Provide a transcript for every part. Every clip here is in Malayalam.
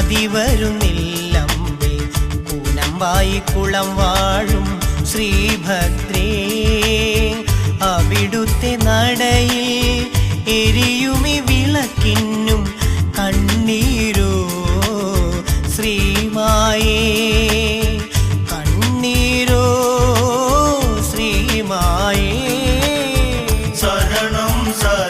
മതി വരുന്നില്ലമ്പേ കൂനമ്പായി കുളം വാഴും ശ്രീഭദ്രേ. അവിടുത്തെ നടയിൽ എരിയുമി വിളക്കിന്നും കണ്ണീരോ. ശ്രീമായേ കണ്ണീരോ. ശ്രീമായേ. ശരണം ശരണം.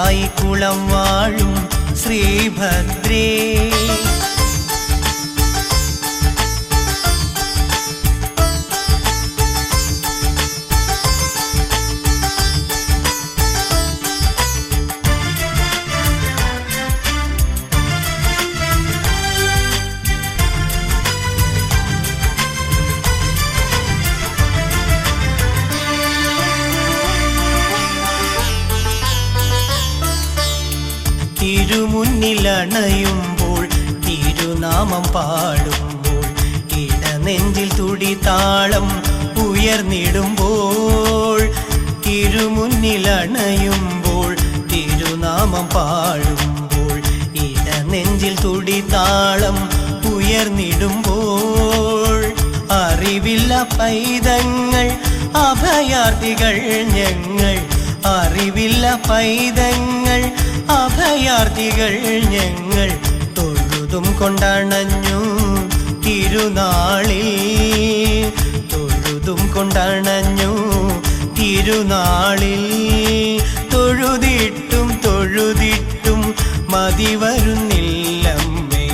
കൂനമ്പായി കുളം വാഴും ശ്രീഭദ്രേ. തിരുമുന്നിലണയുമ്പോൾ തിരുനാമം പാടുമ്പോൾ ഇടനെഞ്ചിൽ തുടി താളം ഉയർന്നിടുമ്പോൾ തിരുമുന്നിലണയുമ്പോൾ തിരുനാമം പാടുമ്പോൾ ഇടനെഞ്ചിൽ തുടി താളം ഉയർന്നിടുമ്പോൾ അറിവില്ല പൈതങ്ങൾ അഭയാർത്ഥികൾ ഞങ്ങൾ അറിവില്ല പൈതങ്ങൾ അഭയാർത്ഥികൾ ഞങ്ങൾ തൊഴുതും കൊണ്ടണഞ്ഞു തിരുനാളിൽ. തൊഴുതും കൊണ്ടണഞ്ഞു തിരുനാളിൽ. തൊഴുതിട്ടും തൊഴുതിട്ടും മതി വരുന്നില്ലമ്മേ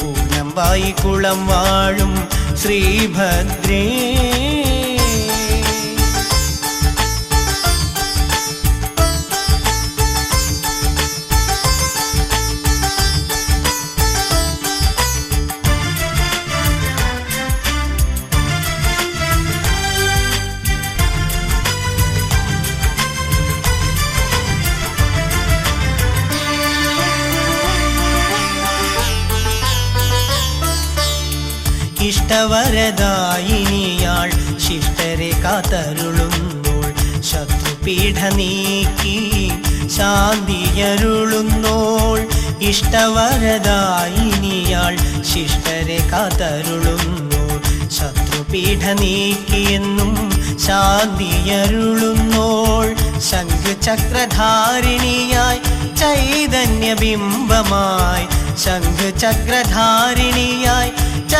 പൂനമ്പായി കുളം വാഴും ശ്രീഭദ്രേ. ഇഷ്ടവരദായിനിയാൾ ശിഷ്ടരെ കാത്തരുളുന്നോൾ ശത്രുപീഠ നീക്കി ശാന്തിയരുളുന്നോൾ. ഇഷ്ടവരദായിനിയാൾ ശിഷ്ടരെ കാത്തരുളുന്നോൾ. ശത്രുപീഠ നീക്കിയെന്നും ശാന്തിയരുളുന്നോൾ. ശംഖ് ചക്രധാരിണിയായി ചൈതന്യബിംബമായി ശംഖ്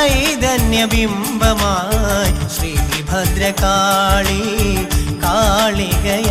ചൈതന്യബിംബമായി ശ്രീ ഭദ്രകാളി ശ്രീഭദ്ര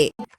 thank